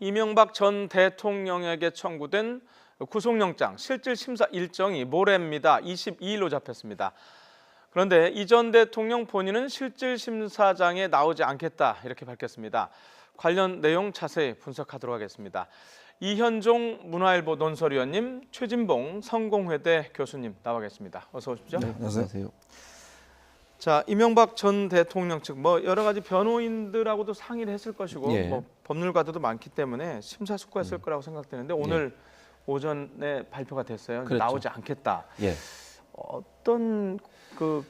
이명박 전 대통령에게 청구된 구속영장 실질 심사 일정이 모레입니다. 22일로 잡혔습니다. 그런데 이 전 대통령 본인은 실질 심사장에 나오지 않겠다 이렇게 밝혔습니다. 관련 내용 자세히 분석하도록 하겠습니다. 이현종 문화일보 논설위원님, 최진봉 성공회대 교수님 나와 계십니다. 어서 오십시오. 안녕하세요. 자 이명박 전 대통령 측 뭐 여러 가지 변호인들하고도 상의를 했을 것이고 예. 뭐 법률가들도 많기 때문에 심사숙고했을 거라고 생각되는데 오늘 오전에 발표가 됐어요. 그렇죠. 나오지 않겠다. 예. 어떤 그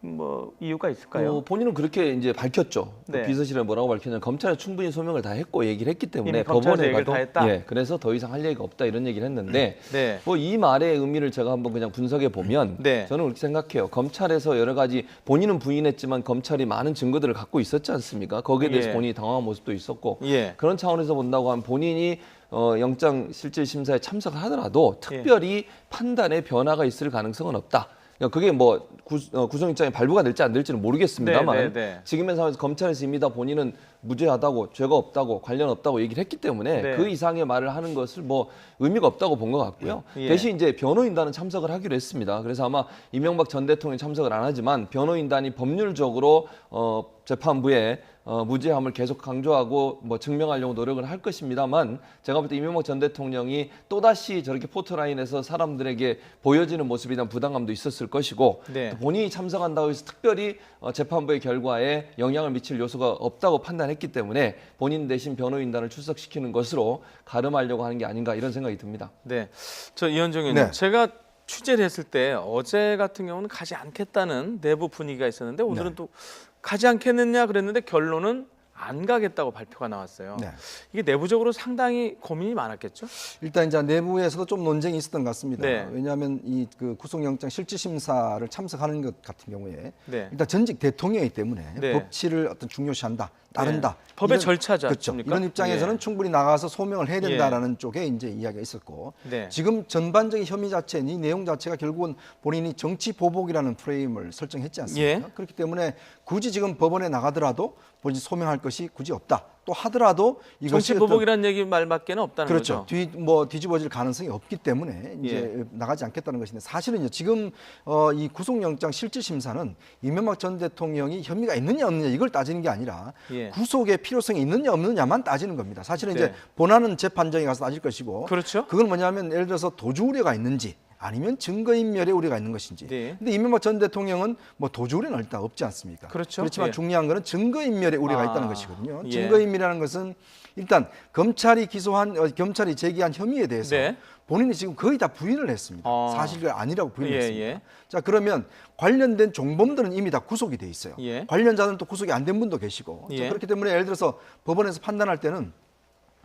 뭐 이유가 있을까요? 어, 본인은 그렇게 이제 밝혔죠. 그 네. 비서실에 뭐라고 밝혔냐면 검찰에 충분히 소명을 다 했고 얘기를 했기 때문에 이미 검찰에서 법원에 얘기를 가도 다 했다? 예, 그래서 더 이상 할 얘기가 없다 이런 얘기를 했는데 네. 뭐 이 말의 의미를 제가 한번 그냥 분석해 보면 네. 저는 그렇게 생각해요. 검찰에서 여러 가지 본인은 부인했지만 검찰이 많은 증거들을 갖고 있었지 않습니까? 거기에 대해서 예. 본인이 당황한 모습도 있었고 예. 그런 차원에서 본다고 하면 본인이 어, 영장 실질 심사에 참석을 하더라도 특별히 판단에 변화가 있을 가능성은 없다. 그게 뭐 구, 어, 구속영장이 발부가 될지 안 될지는 모르겠습니다만 네, 네, 네. 지금의 상황에서 검찰에서 이미 다 본인은 무죄하다고 죄가 없다고 관련 없다고 얘기를 했기 때문에 네. 그 이상의 말을 하는 것을 뭐 의미가 없다고 본 것 같고요. 예. 대신 이제 변호인단은 참석을 하기로 했습니다. 그래서 아마 이명박 전 대통령이 참석을 안 하지만 변호인단이 법률적으로 어, 재판부에 어, 무죄함을 계속 강조하고 뭐 증명하려고 노력을 할 것입니다만 제가 볼 때 이명박 전 대통령이 또 다시 저렇게 포토라인에서 사람들에게 보여지는 모습에 대한 부담감도 있었을 것이고 네. 또 본인이 참석한다고 해서 특별히 어, 재판부의 결과에 영향을 미칠 요소가 없다고 판단했기 때문에 본인 대신 변호인단을 출석시키는 것으로 가름하려고 하는 게 아닌가 이런 생각이 듭니다. 네. 저 이현종 의원님, 네. 제가 취재를 했을 때 어제 같은 경우는 가지 않겠다는 내부 분위기가 있었는데 오늘은 네. 또 가지 않겠느냐 그랬는데 결론은 안 가겠다고 발표가 나왔어요. 네. 이게 내부적으로 상당히 고민이 많았겠죠? 일단 이제 내부에서도 좀 논쟁이 있었던 것 같습니다. 네. 왜냐하면 이 그 구속영장 실질 심사를 참석하는 것 같은 경우에 네. 일단 전직 대통령이기 때문에 네. 법치를 어떤 중요시한다, 따른다. 네. 법의 이런- 절차지 그렇죠. 않습니까? 이런 입장에서는 예. 충분히 나가서 소명을 해야 된다라는 쪽에 이제 이야기가 있었고 네. 지금 전반적인 혐의 자체, 이 내용 자체가 결국은 본인이 정치 보복이라는 프레임을 설정했지 않습니까? 예. 그렇기 때문에 굳이 지금 법원에 나가더라도 본인이 소명할 것이 굳이 없다. 또 하더라도 이것이 정치 보복이라는 얘기 말밖에는 없다는 그렇죠. 거죠. 뒤뭐 뒤집어질 가능성이 없기 때문에 이제 나가지 않겠다는 것인데 사실은 이제 지금 어, 이 구속영장 실질 심사는 이명박 전 대통령이 혐의가 있느냐 없느냐 이걸 따지는 게 아니라 예. 구속의 필요성이 있느냐 없느냐만 따지는 겁니다. 사실은 네. 이제 본안은 재판정에 가서 따질 것이고 그렇죠. 그건 뭐냐면 예를 들어서 도주 우려가 있는지 아니면 증거인멸의 우려가 있는 것인지. 네. 근데 이명박 전 대통령은 뭐 도주 우려는 일단 없지 않습니까? 그렇죠. 그렇지만 예. 중요한 거는 증거인멸의 우려가 아, 있다는 것이거든요. 예. 증거인멸이라는 것은 일단 검찰이 기소한 어, 검찰이 제기한 혐의에 대해서 네. 본인이 지금 거의 다 부인을 했습니다. 아. 사실이 아니라고 부인을 예, 했습니다. 예. 자 그러면 관련된 종범들은 이미 다 구속이 돼 있어요. 예. 관련자는 또 구속이 안 된 분도 계시고 자, 예. 그렇기 때문에 예를 들어서 법원에서 판단할 때는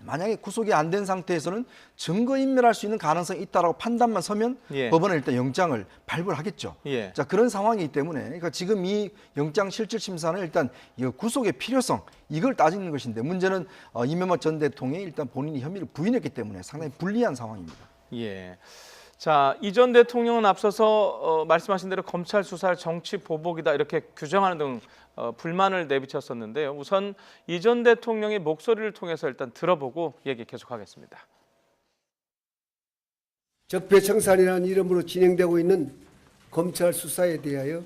만약에 구속이 안 된 상태에서는 증거 인멸할 수 있는 가능성이 있다라고 판단만 서면 예. 법원은 일단 영장을 발부를 하겠죠. 예. 자 그런 상황이기 때문에 그러니까 지금 이 영장 실질 심사는 일단 이 구속의 필요성 이걸 따지는 것인데 문제는 어, 이명박 전 대통령이 일단 본인이 혐의를 부인했기 때문에 상당히 불리한 상황입니다. 예. 자, 이전 대통령은 앞서서 어, 말씀하신 대로 검찰 수사를 정치 보복이다 이렇게 규정하는 등 어, 불만을 내비쳤었는데요. 우선 이전 대통령의 목소리를 통해서 일단 들어보고 얘기 계속하겠습니다. 적폐청산이라는 이름으로 진행되고 있는 검찰 수사에 대하여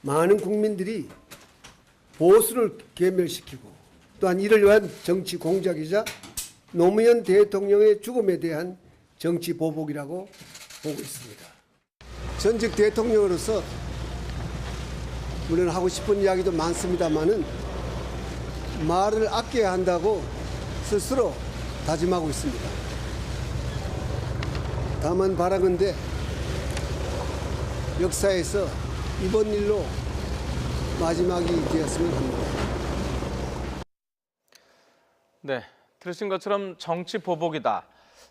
많은 국민들이 보수를 괴멸시키고 또한 이를 위한 정치 공작이자 노무현 대통령의 죽음에 대한 정치 보복이라고 보고 있습니다. 전직 대통령으로서 물론 하고 싶은 이야기도 많습니다만은 말을 아껴야 한다고 스스로 다짐하고 있습니다. 다만 바라건대 역사에서 이번 일로 마지막이 되었으면 합니다. 네, 들으신 것처럼 정치 보복이다.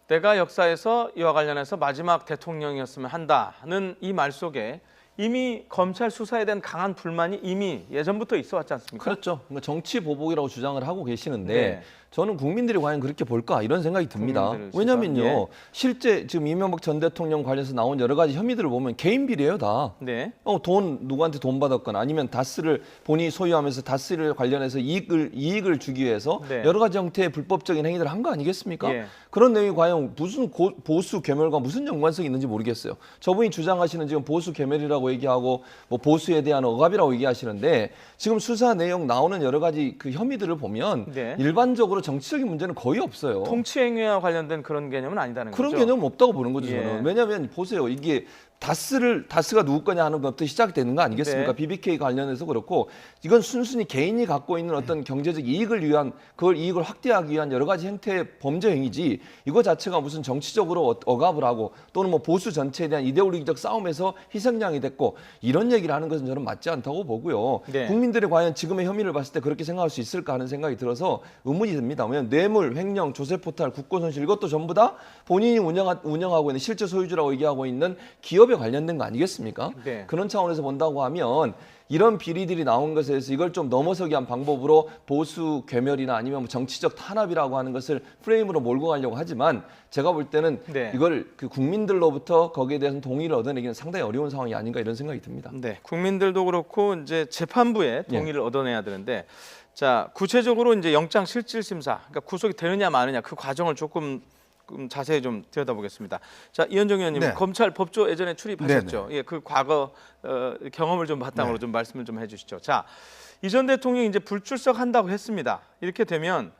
내가 역사에서 이와 관련해서 마지막 대통령이었으면 한다는 이 말 속에 이미 검찰 수사에 대한 강한 불만이 이미 예전부터 있어 왔지 않습니까? 그렇죠. 그러니까 정치 보복이라고 주장을 하고 계시는데 네. 저는 국민들이 과연 그렇게 볼까 이런 생각이 듭니다. 왜냐면요. 예. 실제 지금 이명박 전 대통령 관련해서 나온 여러 가지 혐의들을 보면 개인 비리예요, 다. 네. 어, 돈 누구한테 돈 받았거나 아니면 다스를 본인이 소유하면서 다스를 관련해서 이익을 이익을 주기 위해서 네. 여러 가지 형태의 불법적인 행위들을 한 거 아니겠습니까? 예. 그런 내용이 과연 무슨 고- 보수 괴멸과 무슨 연관성이 있는지 모르겠어요. 저분이 주장하시는 지금 보수 괴멸이라고 얘기하고 뭐 보수에 대한 억압이라고 얘기하시는데 지금 수사 내용 나오는 여러 가지 그 혐의들을 보면 네. 일반적으로 정치적인 문제는 거의 없어요. 통치 행위와 관련된 그런 개념은 아니다는 그런 거죠. 개념은 없다고 보는 거죠 예. 저는. 왜냐하면 보세요 이게 다스를 다스가 누구 거냐 하는 것부터 시작되는 거 아니겠습니까? 네. BBK 관련해서 그렇고 이건 순순히 개인이 갖고 있는 어떤 경제적 이익을 위한 그걸 이익을 확대하기 위한 여러 가지 형태의 범죄 행위지 이거 자체가 무슨 정치적으로 어- 억압을 하고 또는 뭐 보수 전체에 대한 이데올로기적 싸움에서 희생양이 됐고 이런 얘기를 하는 것은 저는 맞지 않다고 보고요. 네. 국민들이 과연 지금의 혐의를 봤을 때 그렇게 생각할 수 있을까 하는 생각이 들어서 의문이 듭니다. 왜냐하면 뇌물, 횡령, 조세 포탈, 국고 손실 이것도 전부 다 본인이 운영하, 운영하고 있는 실제 소유주라고 얘기하고 있는 기업 에 관련된 거 아니겠습니까? 네. 그런 차원에서 본다고 하면 이런 비리들이 나온 것에 대해서 이걸 좀 넘어서기 위한 방법으로 보수 괴멸이나 아니면 뭐 정치적 탄압이라고 하는 것을 프레임으로 몰고 가려고 하지만 제가 볼 때는 네. 이걸 그 국민들로부터 거기에 대해서 동의를 얻어내기는 상당히 어려운 상황이 아닌가 이런 생각이 듭니다. 네, 국민들도 그렇고 이제 재판부에 예. 동의를 얻어내야 되는데 자 구체적으로 이제 영장 실질 심사, 그러니까 구속이 되느냐 마느냐 그 과정을 조금 좀 자세히 좀 들여다보겠습니다. 자 이현정 의원님 네. 검찰 법조 예전에 출입하셨죠? 예, 그 과거 어, 경험을 좀 바탕으로 네. 좀 말씀을 좀 해주시죠. 자 이전 대통령이 이제 불출석한다고 했습니다. 이렇게 되면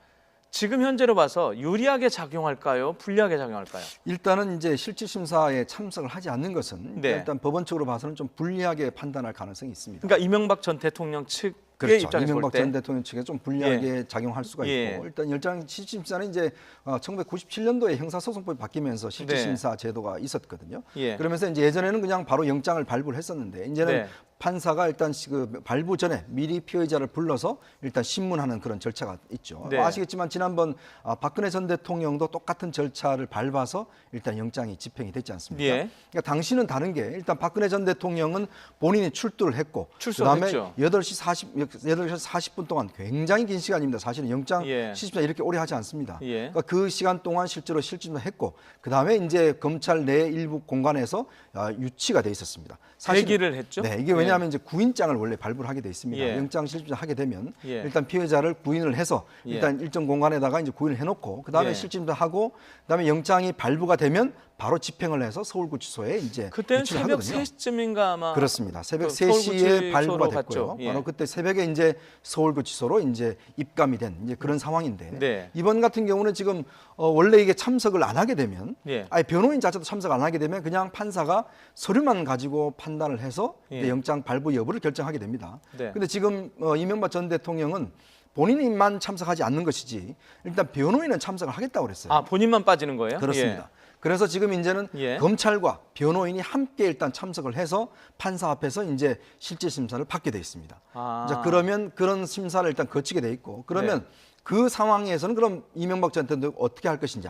지금 현재로 봐서 유리하게 작용할까요? 불리하게 작용할까요? 일단은 이제 실질 심사에 참석을 하지 않는 것은 네. 일단 법원적으로 봐서는 좀 불리하게 판단할 가능성이 있습니다. 그러니까 이명박 전 대통령 측의 그렇죠. 입장에서 볼 이명박 때전 대통령 측에 좀 불리하게 작용할 수가 예. 있고 일단 열장 실질심사는 이제 어, 1997년도에 형사소송법이 바뀌면서 실질심사 제도가 있었거든요. 네. 예. 그러면서 이제 예전에는 그냥 바로 영장을 발부를 했었는데 이제는 네. 판사가 일단 시- 그 발부 전에 미리 피의자를 불러서 일단 신문하는 그런 절차가 있죠. 네. 아시겠지만 지난번 아, 박근혜 전 대통령도 똑같은 절차를 밟아서 일단 영장이 집행이 됐지 않습니까? 예. 그러니까 당시는 다른 게 일단 박근혜 전 대통령은 본인이 출두를 했고 그다음에 했죠. 8시 40 8시 40분 동안 굉장히 긴 시간입니다. 사실은 영장 예. 실질심사 이렇게 오래 하지 않습니다. 예. 그러니까 그 시간 동안 실제로 실질심사 했고 그다음에 이제 검찰 내 일부 공간에서 아, 유치가 돼 있었습니다. 사실은- 대기를 했죠? 네, 이게 왜냐 하면 이제 구인장을 원래 발부를 하게 돼 있습니다. 예. 영장 실질심사 하게 되면 예. 일단 피해자를 구인을 해서 예. 일단 일정 공간에다가 이제 구인을 해놓고 그 다음에 예. 실질심사 하고 그 다음에 영장이 발부가 되면 바로 집행을 해서 서울구치소에 이제 그때는 새벽 하거든요. 3시쯤인가 아마 그렇습니다. 새벽 그 3시에 서울구치소로 발부가. 됐고요. 예. 바로 그때 새벽에 이제 서울구치소로 이제 입감이 된 이제 그런 상황인데 네. 이번 같은 경우는 지금 어, 원래 이게 참석을 안 하게 되면 예. 아예 변호인 자체도 참석 안 하게 되면 그냥 판사가 서류만 가지고 판단을 해서 예. 영장 발부 여부를 결정하게 됩니다. 네. 근데 지금 어, 이명박 전 대통령은 본인만 참석하지 않는 것이지 일단 변호인은 참석을 하겠다고 그랬어요. 아 본인만 빠지는 거예요? 그렇습니다. 그래서 지금 이제는 예. 검찰과 변호인이 함께 일단 참석을 해서 판사 앞에서 이제 실질 심사를 받게 돼 있습니다. 아. 자, 그러면 그런 심사를 일단 거치게 돼 있고 그러면 네. 그 상황에서는 그럼 이명박 전 대통령 어떻게 할 것인지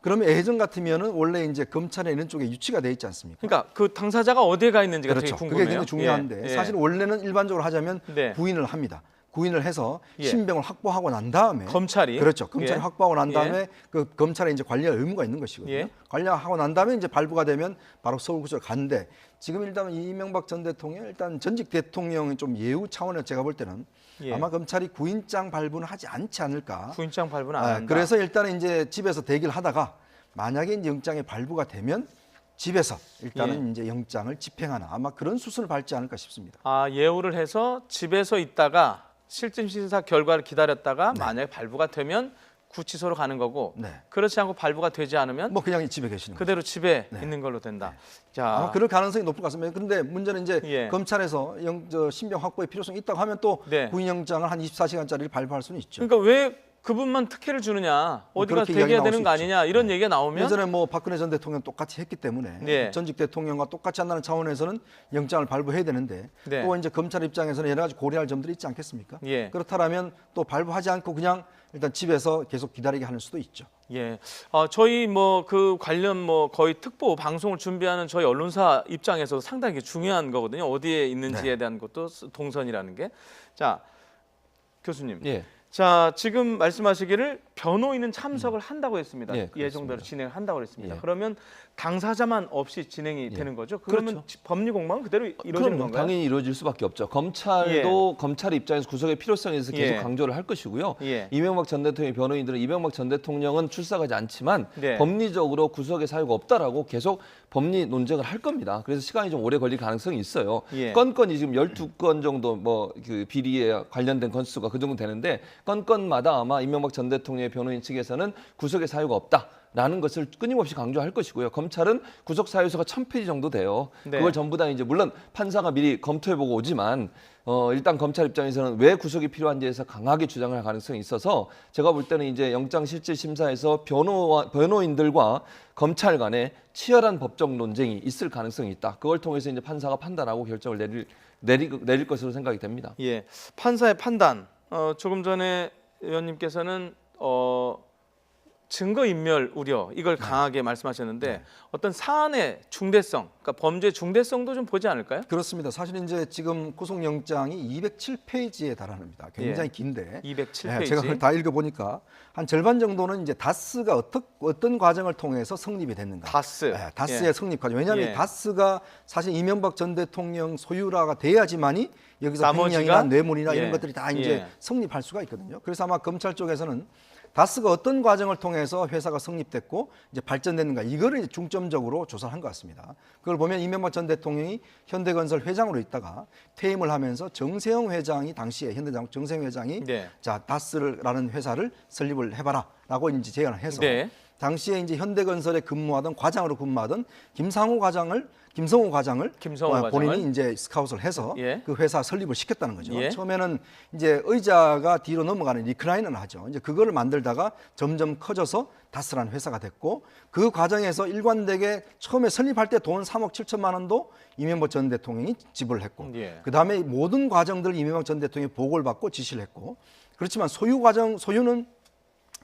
그러면 예전 같으면은 원래 이제 검찰에 있는 쪽에 유치가 돼 있지 않습니까? 예. 그러니까 그 당사자가 어디에 가 있는지가 그렇죠. 되게 그게 궁금해요. 굉장히 중요한데 예, 예. 사실 원래는 일반적으로 하자면 네. 구인을 합니다. 구인을 해서 예. 신병을 확보하고 난 다음에 검찰이? 그렇죠. 검찰이 예. 확보하고 난 예. 다음에 그 검찰에 이제 관리할 의무가 있는 것이거든요. 예. 관리하고 난 다음에 이제 발부가 되면 바로 서울구치소로 간대. 지금 일단 이명박 전 대통령 일단 전직 대통령이 좀 예우 차원에서 제가 볼 때는 예. 아마 검찰이 구인장 발부는 하지 않지 않을까. 구인장 발부는 안 아, 한다. 그래서 일단은 이제 집에서 대기를 하다가 만약에 이제 영장이 발부가 되면 집에서 일단은 예. 이제 영장을 집행하는 아마 그런 수순을 밟지 않을까 싶습니다. 아 예우를 해서 집에서 있다가 실질 심사 결과를 기다렸다가 네. 만약에 발부가 되면 구치소로 가는 거고 네. 그렇지 않고 발부가 되지 않으면 뭐 그냥 집에 계시는. 그대로 집에 네. 있는 걸로 된다. 자, 아마 그럴 가능성이 높을 것 같습니다. 그런데 문제는 이제 예. 검찰에서 영, 저 신병 확보의 필요성이 있다고 하면 또 네. 구인영장을 한 24시간짜리를 발부할 수는 있죠. 그러니까 왜 그분만 특혜를 주느냐? 뭐 어디가 그렇게 대기해야 나올 되는 수 거. 아니냐? 이런 얘기가 나오면 예전에 뭐 박근혜 전 대통령 똑같이 했기 때문에 네. 전직 대통령과 똑같이 한다는 차원에서는 영장을 발부해야 되는데 네. 또 이제 검찰 입장에서는 여러 가지 고려할 점들이 있지 않겠습니까? 예. 그렇다면 또 발부하지 않고 그냥 일단 집에서 계속 기다리게 하는 수도 있죠. 예, 어, 저희 뭐 그 관련 뭐 거의 특보 방송을 준비하는 저희 언론사 입장에서 상당히 중요한 거거든요. 어디에 있는지에 네. 대한 것도 스- 동선이라는 게. 자, 교수님. 예. 자, 지금 말씀하시기를 변호인은 참석을 한다고 했습니다. 예, 그렇습니다. 예정대로 진행을 한다고 했습니다. 예. 그러면 당사자만 없이 진행이 되는 거죠? 그러면 그렇죠. 지- 법리 공방은 그대로 이루어지는 그럼요. 건가요? 당연히 이루어질 수밖에 없죠. 검찰도 검찰 입장에서 구속의 필요성에 대해서 계속 예. 강조를 할 것이고요. 예. 이명박 전 대통령의 변호인들은 이명박 전 대통령은 출석하지 않지만 네. 법리적으로 구속의 사유가 없다라고 계속 법리 논쟁을 할 겁니다. 그래서 시간이 좀 오래 걸릴 가능성이 있어요. 예. 건건이 지금 12건 정도 뭐 그 비리에 관련된 건수가 그 정도 되는데 건건마다 아마 이명박 전 대통령의 변호인 측에서는 구속의 사유가 없다. 라는 것을 끊임없이 강조할 것이고요. 검찰은 구속 사유서가 천 페이지 정도 돼요. 네. 그걸 전부 다 이제 물론 판사가 미리 검토해 보고 오지만 어, 일단 검찰 입장에서는 왜 구속이 필요한지에서 강하게 주장을 할 가능성이 있어서 제가 볼 때는 이제 영장 실질 심사에서 변호 변호인들과 검찰 간에 치열한 법적 논쟁이 있을 가능성이 있다. 그걸 통해서 이제 판사가 판단하고 결정을 내릴 내릴, 내릴 것으로 생각이 됩니다. 예, 판사의 판단. 어, 조금 전에 의원님께서는 어, 증거 인멸 우려 이걸 네. 강하게 말씀하셨는데 어떤 사안의 중대성, 그러니까 범죄 중대성도 좀 보지 않을까요? 그렇습니다. 사실 이제 지금 구속영장이 207페이지에 달합니다. 굉장히 긴데 207 예, 제가 그걸. 다 읽어보니까 한 절반 정도는 이제 다스가 어떤 어떤 과정을 통해서 성립이 됐는가. 다스. 예, 다스의 예. 성립 과정. 왜냐하면 예. 다스가 사실 이명박 전 대통령 소유라가 돼야지만이 여기서 나머지가? 횡령이나 뇌물이나 예. 이런 것들이 다 이제 예. 성립할 수가 있거든요. 그래서 아마 검찰 쪽에서는 다스가 어떤 과정을 통해서 회사가 성립됐고 이제 발전됐는가 이거를 중점적으로 조사를 한것 같습니다. 그걸 보면 이명박 전 대통령이 현대건설 회장으로 있다가 퇴임을 하면서 정세영 회장이 당시에 현대장 정세영 회장이 네. 자 다스라는 회사를 설립을 해봐라라고 이제 제안을 해서 네. 당시에 이제 현대건설에 근무하던 과장으로 근무하던 김상호 과장을 김성호 과장을 김성호 어, 본인이 과장을? 이제 스카웃을 해서 예. 그 회사 설립을 시켰다는 거죠. 예. 처음에는 이제 의자가 뒤로 넘어가는 리클라이너를 하죠. 이제 그거를 만들다가 점점 커져서 다스라는 회사가 됐고 그 과정에서 일관되게 처음에 설립할 때 돈 3억 7천만 원도 이명박 전 대통령이 지불을 했고 예. 그 다음에 모든 과정들을 이명박 전 대통령이 보고를 받고 지시를 했고 그렇지만 소유 과정 소유는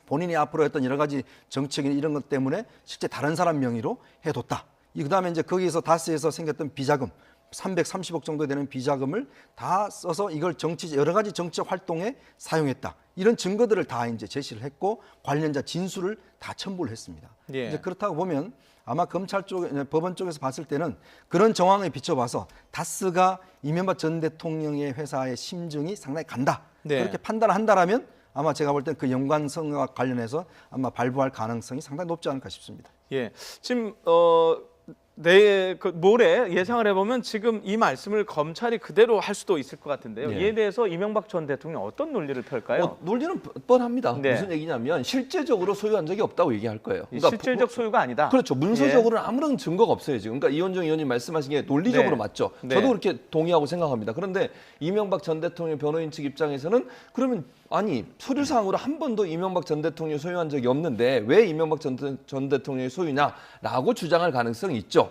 본인이 앞으로 했던 여러 가지 정책이나 이런 것 때문에 실제 다른 사람 명의로 해뒀다. 이 그다음에 이제 거기에서 다스에서 생겼던 비자금 330억 정도 되는 비자금을 다 써서 이걸 정치 여러 가지 정치적 활동에 사용했다. 이런 증거들을 다 이제 제시를 했고 관련자 진술을 다 첨부를 했습니다. 예. 이제 그렇다고 보면 아마 검찰 쪽, 법원 쪽에서 봤을 때는 그런 정황에 비춰봐서 다스가 이명박 전 대통령의 회사의 심증이 상당히 간다. 네. 그렇게 판단을 한다라면 아마 제가 볼땐그 연관성과 관련해서 아마 발부할 가능성이 상당히 높지 않을까 싶습니다. 예, 지금 어. 내일 그 모레 예상을 해보면 지금 이 말씀을 검찰이 그대로 할 수도 있을 것 같은데요. 예. 이에 대해서 이명박 전 대통령 어떤 논리를 펼까요? 뭐 논리는 뻔합니다. 네. 무슨 얘기냐면 실제적으로 소유한 적이 없다고 얘기할 거예요. 이 실질적 소유가 아니다. 그렇죠. 문서적으로는 아무런 증거가 없어요 지금. 그러니까 이원정 의원님 말씀하신 게 논리적으로 네. 맞죠. 네. 저도 그렇게 동의하고 생각합니다. 그런데 이명박 전 대통령 변호인 측 입장에서는 그러면 아니 서류상으로 한 번도 이명박 전 대통령 소유한 적이 없는데 왜 이명박 전, 대- 전 대통령의 소유냐라고 주장할 가능성이 있죠.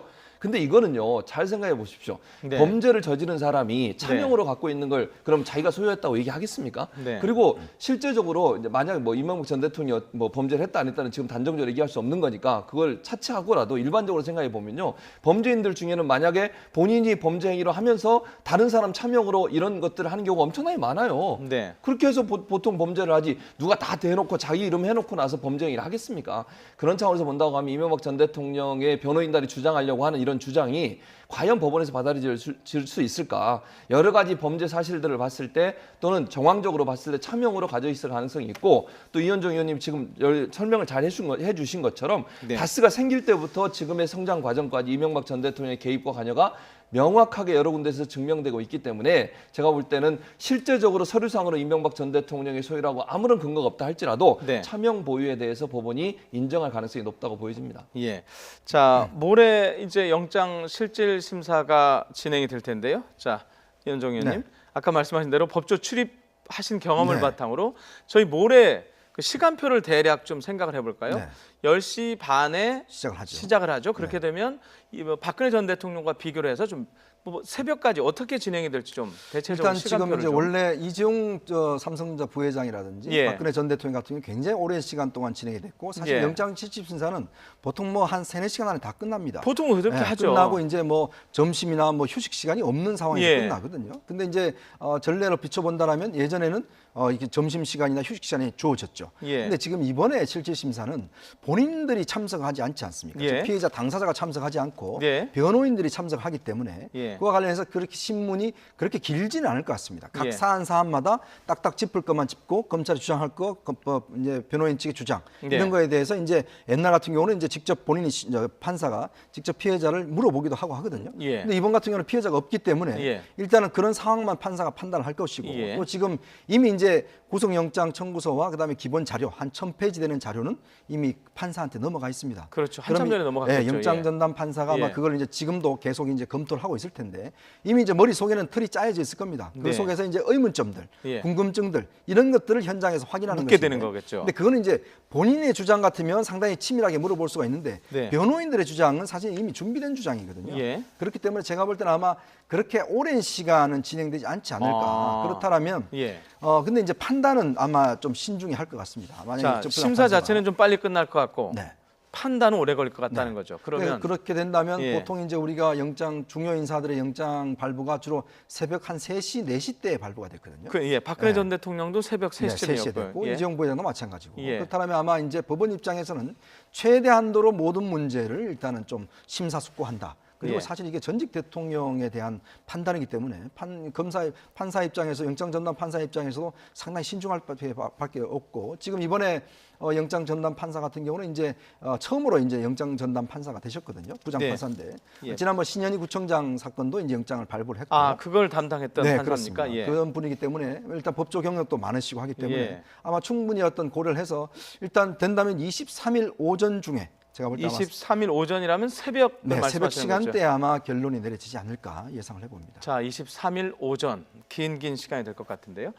근데 이거는요 잘 생각해 보십시오. 네. 범죄를 저지른 사람이 차명으로 갖고 있는 걸 그럼 자기가 소유했다고 얘기하겠습니까? 네. 그리고 실제적으로 이제 만약 뭐 이명박 전 대통령이 뭐 범죄를 했다 안 했다는 지금 단정적으로 얘기할 수 없는 거니까 그걸 차치하고라도 일반적으로 생각해 보면요 범죄인들 중에는 만약에 본인이 범죄 행위를 하면서 다른 사람 차명으로 이런 것들을 하는 경우가 엄청나게 많아요. 네. 그렇게 해서 보, 통 범죄를 하지 누가 다 대놓고 자기 이름 해놓고 나서 범죄 행위를 하겠습니까? 그런 차원에서 본다고 하면 이명박 전 대통령의 변호인단이 주장하려고 하는 이런 주장이 과연 법원에서 받아들일 수, 수 있을까? 여러 가지 범죄 사실들을 봤을 때 또는 정황적으로 봤을 때 차명으로 가져 있을 가능성이 있고 또 이현정 의원님 지금 열- 설명을 잘 해준 거, 해주신 것처럼 네. 다스가 생길 때부터 지금의 성장 과정까지 이명박 전 대통령의 개입과 관여가 명확하게 여러 군데서 증명되고 있기 때문에 제가 볼 때는 실제적으로 서류상으로 이명박 전 대통령의 소유라고 아무런 근거가 없다 할지라도 네. 차명 보유에 대해서 법원이 인정할 가능성이 높다고 보여집니다. 예. 자, 모레 이제 영장 실질 심사가 진행이 될 텐데요. 자, 이현정 의원님. 네. 아까 말씀하신 대로 법조 출입하신 경험을 네. 바탕으로 저희 모레 그 시간표를 대략 좀 생각을 해 볼까요? 네. 10시 반에 시작을 하죠. 시작을 하죠. 그렇게 되면 이뭐 박근혜 전 대통령과 비교를 해서 좀 뭐 새벽까지 어떻게 진행이 될지 좀 대체적으로 일단 지금 이제 좀. 원래 이재용 저 삼성전자 부회장이라든지 예. 박근혜 전 대통령 같은 경우 굉장히 오랜 시간 동안 진행이 됐고 사실 예. 영장 실질 심사는 보통 뭐 한 세네 시간 안에 다 끝납니다. 보통 그렇게 예, 하죠. 끝나고 이제 뭐 점심이나 뭐 휴식 시간이 없는 상황에서 예. 끝나거든요. 근데 이제 어, 전례로 비춰본다라면 예전에는 어, 이게 점심 시간이나 휴식 시간이 주어졌죠. 예. 근데 지금 이번에 실질 심사는 본인들이 참석하지 않지 않습니까? 예. 즉 피해자 당사자가 참석하지 않고 예. 변호인들이 참석하기 때문에 예. 그와 관련해서 그렇게 신문이 그렇게 길지는 않을 것 같습니다. 각 예. 사안 사안마다 딱딱 짚을 것만 짚고 검찰이 주장할 거, 이제 변호인 측의 주장 예. 이런 거에 대해서 이제 옛날 같은 경우는 이제 직접 본인이 판사가 직접 피해자를 물어보기도 하고 하거든요. 예. 근데 이번 같은 경우는 피해자가 없기 때문에 예. 일단은 그런 상황만 판사가 판단을 할 것이고 예. 또 지금 이미 이제 구속영장 청구서와 그다음에 기본 자료 한 천 페이지 되는 자료는 이미 판사한테 넘어가 있습니다. 그렇죠. 한참 전에 이- 넘어갔겠죠. 예, 영장 예. 전담 판사가 예. 아마 그걸 이제 지금도 계속 이제 검토를 하고 있을 텐데 이미 이제 머릿 속에는 틀이 짜여져 있을 겁니다. 그 네. 속에서 이제 의문점들, 예. 궁금증들 이런 것들을 현장에서 확인하는 묻게 것인데 되는 거겠죠. 근데 그거는 이제 본인의 주장 같으면 상당히 치밀하게 물어볼 수가 있는데 네. 변호인들의 주장은 사실 이미 준비된 주장이거든요. 예. 그렇기 때문에 제가 볼 때는 아마 그렇게 오랜 시간은 진행되지 않지 않을까. 아. 그렇다면 예. 어 근데 이제 판단은 아마 좀 신중히 할 것 같습니다. 만약에 자, 저 심사 자체는 좀 빨리 끝날 것 같고 네. 판단은 오래 걸릴 것 같다는 거죠. 그러면 그, 렇게 된다면 예. 보통 이제 우리가 영장 중요 인사들의 영장 발부가 주로 새벽 한 3시, 4시 때 발부가 됐거든요. 그, 예, 박근혜 네. 전 대통령도 새벽 네, 3시쯤이었고요. 3시에 됐고 예. 이재용 부회장도 마찬가지고 예. 그렇다면 아마 이제 법원 입장에서는 최대한도로 모든 문제를 일단은 좀 심사숙고한다. 그리고 예. 사실 이게 전직 대통령에 대한 판단이기 때문에 판, 검사 판사 입장에서 영장 전담 판사 입장에서도 상당히 신중할 밖에 없고 지금 이번에 어, 영장 전담 판사 같은 경우는 이제 어, 처음으로 이제 영장 전담 판사가 되셨거든요 부장 네. 판사인데 예. 지난번 신현희 구청장 사건도 이제 영장을 발부를 했고 아, 그걸 담당했던 네, 판사입니까? 예. 그런 분이기 때문에 일단 법조 경력도 많으시고 하기 때문에 예. 아마 충분히 어떤 고려를 해서 일단 된다면 23일 오전 중에 제가 볼때 아마 23일 오전이라면 새벽 네, 새벽 시간대 거죠. 아마 결론이 내려지지 않을까 예상을 해봅니다. 자, 23일 오전 긴 긴 시간이 될 것 같은데요.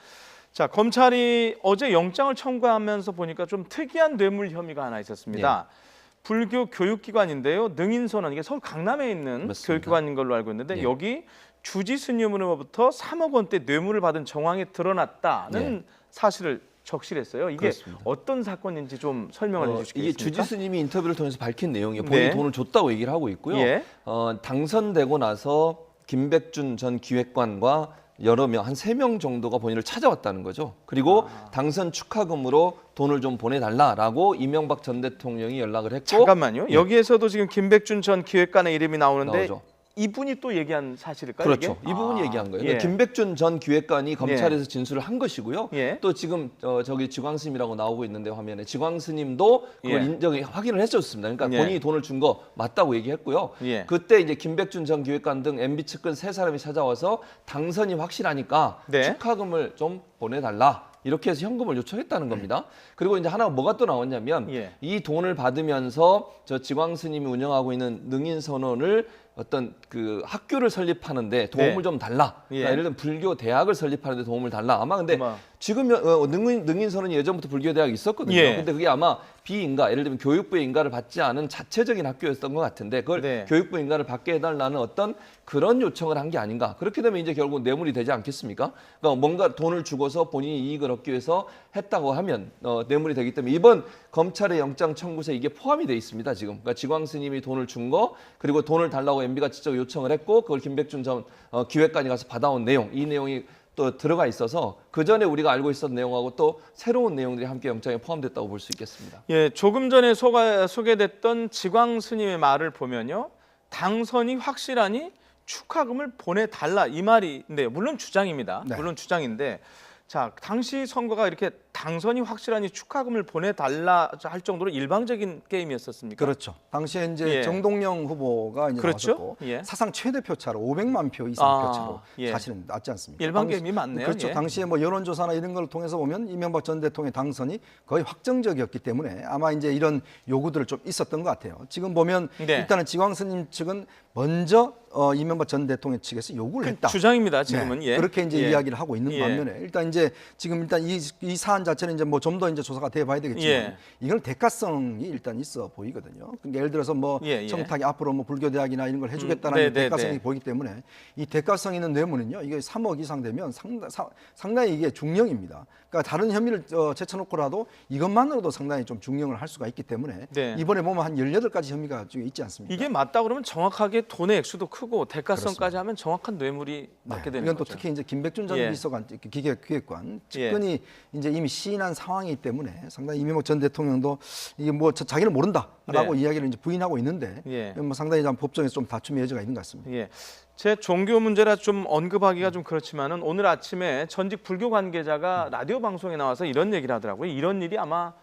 자, 검찰이 어제 영장을 청구하면서 보니까 좀 특이한 뇌물 혐의가 하나 있었습니다. 예. 불교 교육기관인데요. 능인선원 이게 서울 강남에 있는 맞습니다. 교육기관인 걸로 알고 있는데 예. 여기 주지 스님으로부터 3억 원대 뇌물을 받은 정황이 드러났다는 사실을 적시했어요. 이게 예. 그렇습니다. 어떤 사건인지 좀 설명을 어, 해주시겠습니까? 이게 주지 스님이 인터뷰를 통해서 밝힌 내용이에요. 본인이 네. 돈을 줬다고 얘기를 하고 있고요. 예. 어, 당선되고 나서 김백준 전 기획관과 여러 명, 한 세 명 정도가 본인을 찾아왔다는 거죠. 그리고 아. 당선 축하금으로 돈을 좀 보내달라라고 이명박 전 대통령이 연락을 했고 잠깐만요. 여기에서도 지금 김백준 전 기획관의 이름이 나오는데 나오죠. 이분이 또 얘기한 사실일까요? 그렇죠. 이게? 이 부분이 아, 얘기한 거예요. 예. 김백준 전 기획관이 검찰에서 진술을 한 것이고요. 예. 또 지금 어, 저기 지광스님이라고 나오고 있는데 화면에 지광스님도 그걸 예. 인정 확인을 해줬습니다. 그러니까 예. 본인이 돈을 준 거 맞다고 얘기했고요. 예. 그때 이제 김백준 전 기획관 등 MB 측근 세 사람이 찾아와서 당선이 확실하니까 네. 축하금을 좀 보내달라. 이렇게 해서 현금을 요청했다는 겁니다. 그리고 이제 하나 뭐가 또 나왔냐면 예. 이 돈을 받으면서 저 지광스님이 운영하고 있는 능인 선원을 어떤 그 학교를 설립하는데 도움을 네. 좀 달라. 예. 그러니까 예를 들면 불교 대학을 설립하는데 도움을 달라. 아마 근데 뭐. 지금 어, 능인 능인선원이 예전부터 불교 대학이 있었거든요. 예. 근데 그게 아마 비인가, 예를 들면 교육부의 인가를 받지 않은 자체적인 학교였던 것 같은데 그걸 네. 교육부 인가를 받게 해달라는 어떤 그런 요청을 한 게 아닌가. 그렇게 되면 이제 결국 뇌물이 되지 않겠습니까? 그러니까 뭔가 돈을 주고서 본인이 이익을 얻기 위해서 했다고 하면 어, 뇌물이 되기 때문에 이번 검찰의 영장 청구서에 이게 포함이 돼 있습니다. 지금 그러니까 지광 스님이 돈을 준 거 그리고 돈을 달라고 MB가 직접 요청을 했고 그걸 김백준 전 어, 기획관이 가서 받아온 내용 이 내용이 또 들어가 있어서 그 전에 우리가 알고 있었던 내용하고 또 새로운 내용들이 함께 영장에 포함됐다고 볼 수 있겠습니다. 예, 조금 전에 소가, 소개됐던 지광 스님의 말을 보면요. 당선이 확실하니 축하금을 보내달라 이 말인데 물론 주장입니다. 네. 물론 주장인데 자 당시 선거가 이렇게 당선이 확실하니 축하금을 보내달라 할 정도로 일방적인 게임이었었습니까? 그렇죠. 당시에 이제 예. 정동영 후보가 이제 그렇죠. 나왔었고 예. 사상 최대 표차로 500만 표 이상 아, 표차로 예. 사실은 낮지 않습니까? 일반 당시- 게임이 맞네요. 그렇죠. 예. 당시에 뭐 여론조사나 이런 걸 통해서 보면 이명박 전 대통령 당선이 거의 확정적이었기 때문에 아마 이제 이런 요구들을 좀 있었던 것 같아요. 지금 보면 네. 일단은 지광스님 측은 먼저 어, 이명박 전 대통령 측에서 요구를 그 했다. 주장입니다. 지금은 네, 예. 그렇게 이제 예. 이야기를 하고 있는 예. 반면에 일단 이제 지금 일단 이, 이 사안 자체는 이제 뭐 좀 더 이제 조사가 돼 봐야 되겠지만 예. 이건 대가성이 일단 있어 보이거든요. 그러니까 예를 들어서 뭐 예, 예. 청탁이 앞으로 뭐 불교 대학이나 이런 걸 해주겠다는 음, 네, 네, 대가성이 네. 보이기 때문에 이 대가성 있는 뇌물은요 이게 3억 이상 되면 상당, 사- 상당히 이게 중형입니다. 그러니까 다른 혐의를 어, 제쳐놓고라도 이것만으로도 상당히 좀 중형을 할 수가 있기 때문에 네. 이번에 보면 한 18가지 혐의가 좀 있지 않습니까? 이게 맞다 그러면 정확하게 돈의 액수도 크고 대가성까지 하면 정확한 뇌물이 맞게 되는 네. 이건 또 거죠. 특히 이제 김백준 전 예. 비서관 기획 기획관 측근이 이제 이미 시인한 상황이기 때문에 상당히 이명박 전 대통령도 이게 뭐 자- 자기는 모른다라고 네. 이야기를 이제 부인하고 있는데 예. 뭐 상당히 좀 법정에서 좀 다툼의 여지가 있는 것 같습니다. 예. 제 종교 문제라 좀 언급하기가 좀 그렇지만은 오늘 아침에 전직 불교 관계자가 라디오 방송에 나와서 이런 얘기를 하더라고요. 이런 일이 아마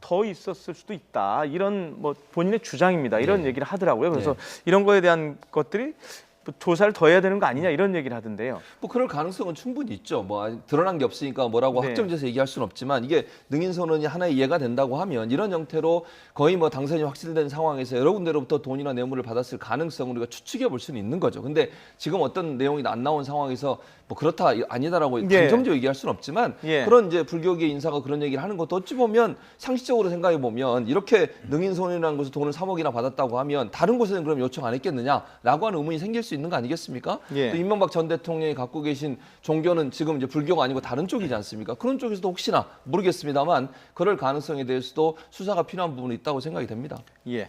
더 있었을 수도 있다. 이런 뭐 본인의 주장입니다. 이런 얘기를 하더라고요. 그래서 이런 거에 대한 것들이 뭐 조사를 더 해야 되는 거 아니냐 이런 얘기를 하던데요. 뭐 그럴 가능성은 충분히 있죠. 뭐 드러난 게 없으니까 뭐라고 네. 확정돼서 얘기할 수는 없지만 이게 능인 선언이 하나의 이해가 된다고 하면 이런 형태로 거의 뭐 당선이 확실된 상황에서 여러 군데로부터 돈이나 뇌물을 받았을 가능성을 우리가 추측해 볼 수는 있는 거죠. 근데 지금 어떤 내용이 안 나온 상황에서 뭐 그렇다 아니다라고 예. 감정적으로 얘기할 수는 없지만 예. 그런 이제 불교계 인사가 그런 얘기를 하는 것도 어찌 보면 상식적으로 생각해 보면 이렇게 능인 선언이라는 곳에서 돈을 3억이나 받았다고 하면 다른 곳에는 그럼 요청 안 했겠느냐라고 하는 의문이 생길 수 있는 거 아니겠습니까? 예. 또 이명박 전 대통령이 갖고 계신 종교는 지금 이제 불교가 아니고 다른 쪽이지 않습니까? 그런 쪽에서도 혹시나 모르겠습니다만 그럴 가능성에 대해서도 수사가 필요한 부분이 있다고 생각이 됩니다. 예.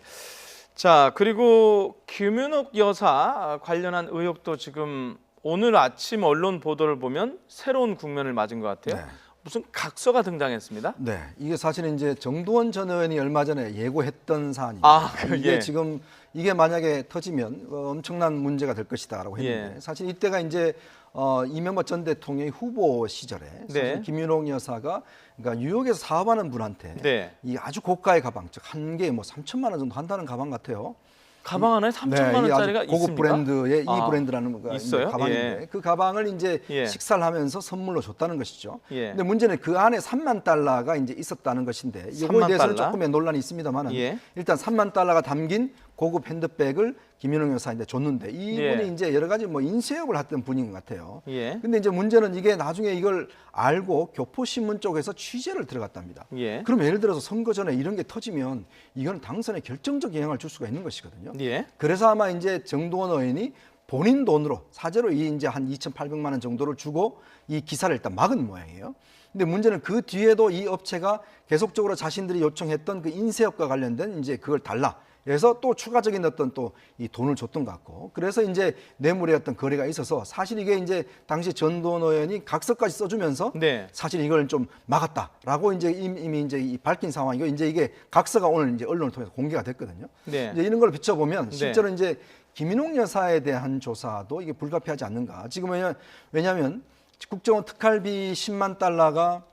자 그리고 김윤옥 여사 관련한 의혹도 지금 오늘 아침 언론 보도를 보면 새로운 국면을 맞은 것 같아요. 네. 무슨 각서가 등장했습니다. 네, 이게 사실은 이제 정두원 전 의원이 얼마 전에 예고했던 사안입니다. 아, 그, 이게 예. 지금 이게 만약에 터지면 어, 엄청난 문제가 될 것이다라고 했는데 예. 사실 이때가 이제 어, 이명박 전 대통령의 후보 시절에 사실 네. 김윤옥 여사가 그러니까 뉴욕에서 사업하는 분한테 네. 이 아주 고가의 가방, 즉 한 개에 뭐 3천만 원 정도 한다는 가방 같아요. 가방 하나에 3천만 네, 이 아주 원짜리가 고급 있습니까? 브랜드의 아, 이 브랜드라는 거 있어요? 가방인데 예. 그 가방을 이제 예. 식사를 하면서 선물로 줬다는 것이죠. 예. 근데 문제는 그 안에 3만 달러가 이제 있었다는 것인데 3만 이거에 대해서는 달러? 조금의 논란이 있습니다만은 예. 일단 3만 달러가 담긴 고급 핸드백을 김윤영 여사한테 줬는데 이분이 예. 이제 여러 가지 뭐 인쇄업을 했던 분인 것 같아요. 예. 근데 이제 문제는 이게 나중에 이걸 알고 교포신문 쪽에서 취재를 들어갔답니다. 예. 그럼 예를 들어서 선거 전에 이런 게 터지면 이건 당선에 결정적 영향을 줄 수가 있는 것이거든요. 예. 그래서 아마 이제 정두원 의원이 본인 돈으로 사제로 이 이제 한 2,800만 원 정도를 주고 이 기사를 일단 막은 모양이에요. 근데 문제는 그 뒤에도 이 업체가 계속적으로 자신들이 요청했던 그 인쇄업과 관련된 이제 그걸 달라. 그래서 또 추가적인 어떤 또 이 돈을 줬던 것 같고 그래서 이제 뇌물의 어떤 거래가 있어서 사실 이게 이제 당시 전두원 의원이 각서까지 써주면서 네. 사실 이걸 좀 막았다라고 이제 이미 이제 이 밝힌 상황이고 이제 이게 각서가 오늘 이제 언론을 통해서 공개가 됐거든요. 네. 이제 이런 걸 비춰보면 네. 실제로 이제 김인홍 여사에 대한 조사도 이게 불가피하지 않는가. 지금 왜냐, 왜냐하면 국정원 특활비 10만 달러가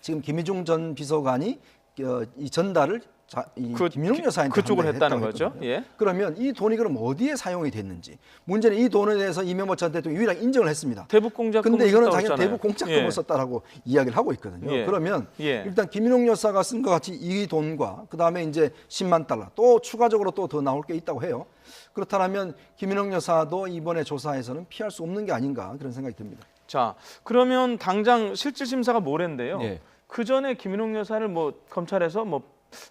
지금 김희중 전 비서관이 어, 이 전달을 자, 이 그- 김인홍 여사한테 그쪽으로 한다 했다는 거죠? 예. 그러면 이 돈이 그럼 어디에 사용이 됐는지 문제는 이 돈에 대해서 이명박 전 대통령이 유일하게 인정을 했습니다. 대북 공작금을 근데 이거는 했잖아요. 대북 공작금을 예. 썼다라고 이야기를 하고 있거든요. 예. 그러면 예. 일단 김인홍 여사가 쓴 것 같이 이 돈과 그 다음에 이제 10만 달러 또 추가적으로 또 더 나올 게 있다고 해요. 그렇다면 김인홍 여사도 이번에 조사에서는 피할 수 없는 게 아닌가 그런 생각이 듭니다. 자, 그러면 당장 실질 심사가 모레인데요. 예. 그 전에 김인홍 여사를 뭐 검찰에서 뭐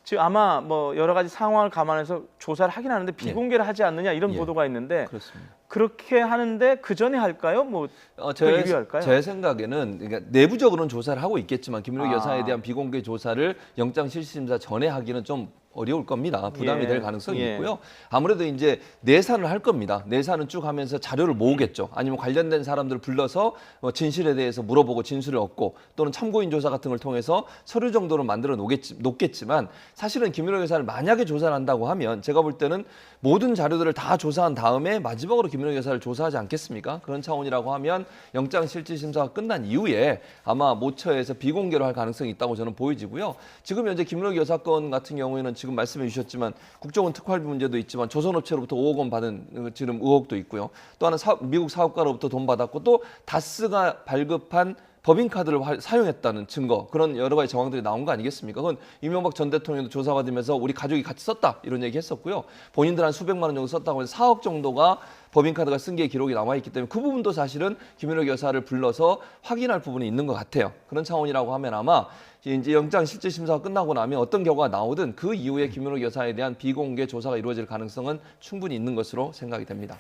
지금 아마 뭐 여러 가지 상황을 감안해서 조사를 하긴 하는데 비공개를 하지 않느냐 이런 예. 보도가 있는데 그렇습니다. 그렇게 하는데 그 전에 할까요? 뭐 어, 그 제, 유리할까요? 제 생각에는 그러니까 내부적으로는 조사를 하고 있겠지만 김민호 아. 여사에 대한 비공개 조사를 영장 실시심사 전에 하기는 좀 어려울 겁니다. 부담이 예. 될 가능성이 예. 있고요. 아무래도 이제 내산을 할 겁니다. 내산은 쭉 하면서 자료를 모으겠죠. 아니면 관련된 사람들을 불러서 뭐 진실에 대해서 물어보고 진술을 얻고 또는 참고인 조사 같은 걸 통해서 서류 정도를 만들어 놓겠지, 놓겠지만 사실은 김민호 여사를 만약에 조사를 한다고 하면 제가 볼 때는 모든 자료들을 다 조사한 다음에 마지막으로 김 민호 여사를 조사하지 않겠습니까? 그런 차원이라고 하면 영장 실질 심사가 끝난 이후에 아마 모처에서 비공개로 할 가능성이 있다고 저는 보여지고요. 지금 현재 김민호 여사 건 같은 경우에는 지금 말씀해 주셨지만 국정원 특활비 문제도 있지만 조선업체로부터 5억 원 받은 어, 지금 의혹도 있고요. 또 하나 사- 미국 사업가로부터 돈 받았고 또 다스가 발급한 법인카드를 화- 사용했다는 증거 그런 여러 가지 정황들이 나온 거 아니겠습니까? 그건 이명박 전 대통령도 조사받으면서 우리 가족이 같이 썼다 이런 얘기 했었고요. 본인들 한 수백만 원 정도 썼다고 해서 4억 정도가 법인카드가 쓴 게 기록이 남아 있기 때문에 그 부분도 사실은 김윤혁 여사를 불러서 확인할 부분이 있는 것 같아요. 그런 차원이라고 하면 아마 이제 영장 실질 심사가 끝나고 나면 어떤 결과가 나오든 그 이후에 김윤혁 여사에 대한 비공개 조사가 이루어질 가능성은 충분히 있는 것으로 생각이 됩니다.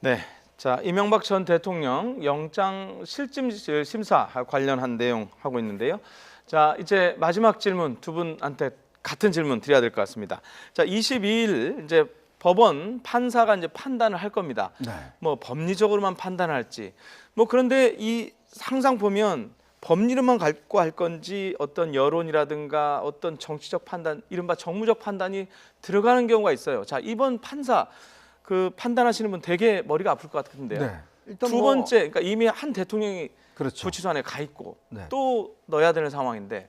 네. 자, 이명박 전 대통령 영장 실질 심사 관련한 내용 하고 있는데요. 자, 이제 마지막 질문 두 분한테 같은 질문 드려야 될 것 같습니다. 자, 22일 이제 법원 판사가 이제 판단을 할 겁니다. 네. 뭐 법리적으로만 판단할지. 뭐 그런데 이 항상 보면 법리로만 갖고 할 건지 어떤 여론이라든가 어떤 정치적 판단, 이른바 정무적 판단이 들어가는 경우가 있어요. 자, 이번 판사 그 판단하시는 분 되게 머리가 아플 것 같은데요. 네. 일단 두 뭐- 번째, 그러니까 이미 한 대통령이 그렇죠. 구치소 안에 가 있고 네. 또 넣어야 되는 상황인데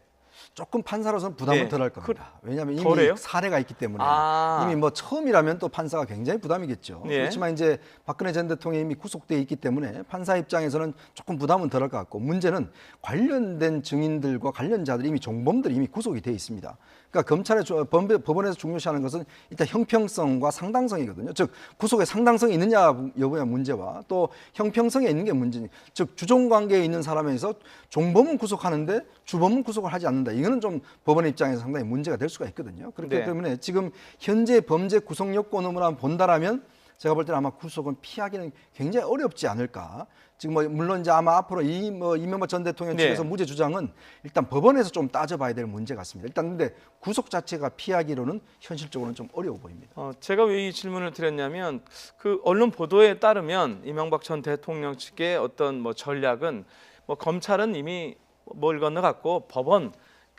조금 판사로서는 부담은 네. 덜할 겁니다. 왜냐하면 이미 덜해요? 사례가 있기 때문에 아. 이미 뭐 처음이라면 또 판사가 굉장히 부담이겠죠. 예. 그렇지만 이제 박근혜 전 대통령이 이미 구속돼 있기 때문에 판사 입장에서는 조금 부담은 덜할 것 같고 문제는 관련된 증인들과 관련자들이 이미 종범들이 이미 구속이 돼 있습니다. 그러니까 검찰의 법- 법원에서 중요시하는 것은 일단 형평성과 상당성이거든요. 즉 구속의 상당성이 있느냐 여부의 문제와 또 형평성에 있는 게 문제니 즉 주종 관계에 있는 사람에서 종범은 구속하는데 주범은 구속을 하지 않는다. 이거는 좀 법원 입장에서 상당히 문제가 될 수가 있거든요. 그렇기 네. 때문에 지금 현재 범죄 구속 요건으로만 본다라면 제가 볼 때는 아마 구속은 피하기는 굉장히 어렵지 않을까. 지금 뭐 물론 이제 아마 앞으로 이 뭐 이명박 전 대통령 네. 측에서 무죄 주장은 일단 법원에서 좀 따져봐야 될 문제 같습니다. 일단 근데 구속 자체가 피하기로는 현실적으로는 좀 어려워 보입니다. 어, 제가 왜 이 질문을 드렸냐면 그 언론 보도에 따르면 이명박 전 대통령 측의 어떤 뭐 전략은 뭐 검찰은 이미 뭘 건너갔고 법원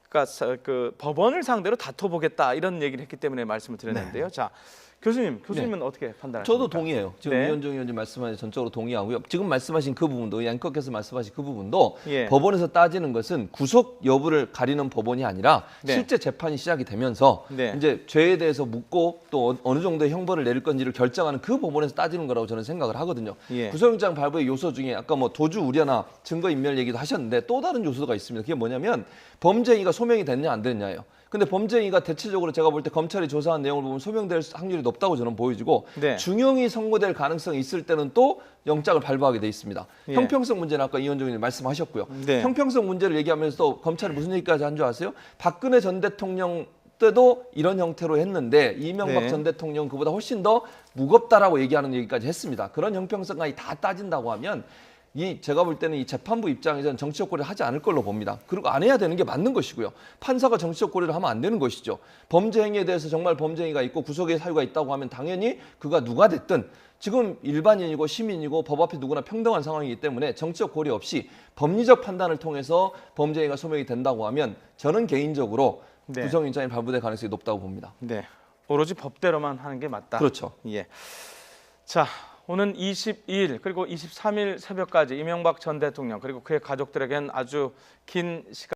그러니까 사- 그 법원을 상대로 다퉈보겠다 이런 얘기를 했기 때문에 말씀을 드렸는데요. 자 교수님, 교수님은 어떻게 판단하십니까? 저도 동의해요. 지금 네. 위원정 의원님 말씀하신 전적으로 동의하고요. 지금 말씀하신 그 부분도 앵커께서 말씀하신 그 부분도 예. 법원에서 따지는 것은 구속 여부를 가리는 법원이 아니라 네. 실제 재판이 시작이 되면서 네. 이제 죄에 대해서 묻고 또 어- 어느 정도의 형벌을 내릴 건지를 결정하는 그 법원에서 따지는 거라고 저는 생각을 하거든요. 예. 구속영장 발부의 요소 중에 아까 뭐 도주 우려나 증거 인멸 얘기도 하셨는데 또 다른 요소가 있습니다. 그게 뭐냐면 범죄행위가 소명이 됐냐 안 됐냐예요. 근데 범죄행위가 대체적으로 제가 볼 때 검찰이 조사한 내용을 보면 소명될 확률이 높다고 저는 보여지고 네. 중형이 선고될 가능성이 있을 때는 또 영장을 발부하게 돼 있습니다. 예. 형평성 문제는 아까 이현정 의원님 말씀하셨고요. 네. 형평성 문제를 얘기하면서 또 검찰이 무슨 얘기까지 한 줄 아세요? 박근혜 전 대통령 때도 이런 형태로 했는데 이명박 네. 전 대통령 그보다 훨씬 더 무겁다라고 얘기하는 얘기까지 했습니다. 그런 형평성까지 다 따진다고 하면 이 제가 볼 때는 이 재판부 입장에서는 정치적 고려를 하지 않을 걸로 봅니다. 그리고 안 해야 되는 게 맞는 것이고요. 판사가 정치적 고려를 하면 안 되는 것이죠. 범죄 행위에 대해서 정말 범죄 행위가 있고 구속의 사유가 있다고 하면 당연히 그가 누가 됐든 지금 일반인이고 시민이고 법 앞에 누구나 평등한 상황이기 때문에 정치적 고려 없이 법리적 판단을 통해서 범죄 행위가 소명이 된다고 하면 저는 개인적으로 네. 구속영장이 발부될 가능성이 높다고 봅니다. 네, 오로지 법대로만 하는 게 맞다. 그렇죠. 예. 자, 오는 22일 그리고 23일 새벽까지 이명박 전 대통령 그리고 그의 가족들에겐 아주 긴 시간.